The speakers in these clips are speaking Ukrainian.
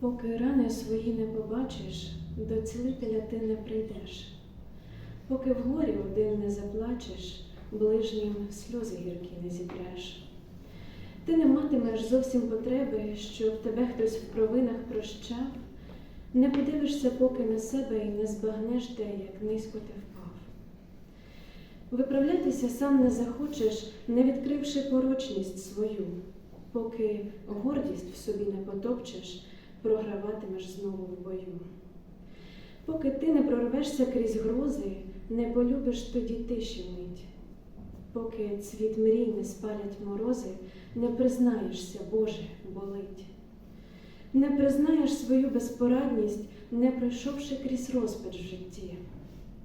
Поки рани свої не побачиш, до цілителя ти не прийдеш. Поки в горі один не заплачеш, ближнім сльози гіркі не зітреш. Ти не матимеш зовсім потреби, щоб тебе хтось в провинах прощав, не подивишся поки на себе і не збагнеш те, як низько ти впав. Виправлятися сам не захочеш, не відкривши порочність свою, поки гордість в собі не потопчеш, програватимеш знову в бою. Поки ти не прорвешся крізь грози, не полюбиш тоді тиші мить. Поки цвіт мрій не спалять морози, не признаєшся, Боже, болить. Не признаєш свою безпорадність, не пройшовши крізь розпач в житті,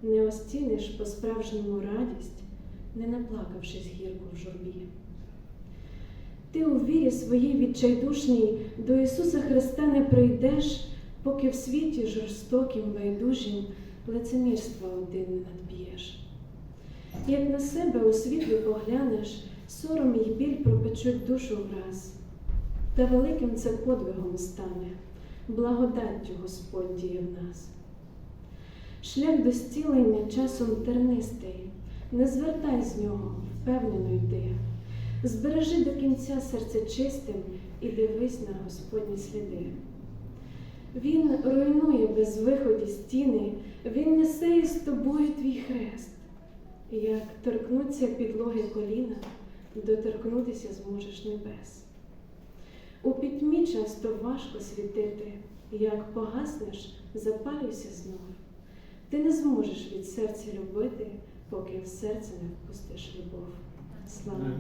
не оціниш по-справжньому радість, не наплакавшись гірко в журбі. Ти у вірі своїй відчайдушній до Ісуса Христа не прийдеш, поки в світі жорстоким, байдужим лицемірства один не надб'єш. Як на себе у світлі поглянеш, сором і біль пропечуть душу враз, та великим це подвигом стане, благодаттю Господь діє в нас. Шлях до зцілення часом тернистий, не звертай з нього, впевнено йди. Збережи до кінця серце чистим і дивись на Господні сліди. Він руйнує без виході стіни, він несе із тобою твій хрест. Як торкнуться підлоги коліна, доторкнутися зможеш небес. У пітьмі часто важко світити, як погаснеш, запалюйся знов. Ти не зможеш від серця любити, поки в серце не впустиш любов. Слава!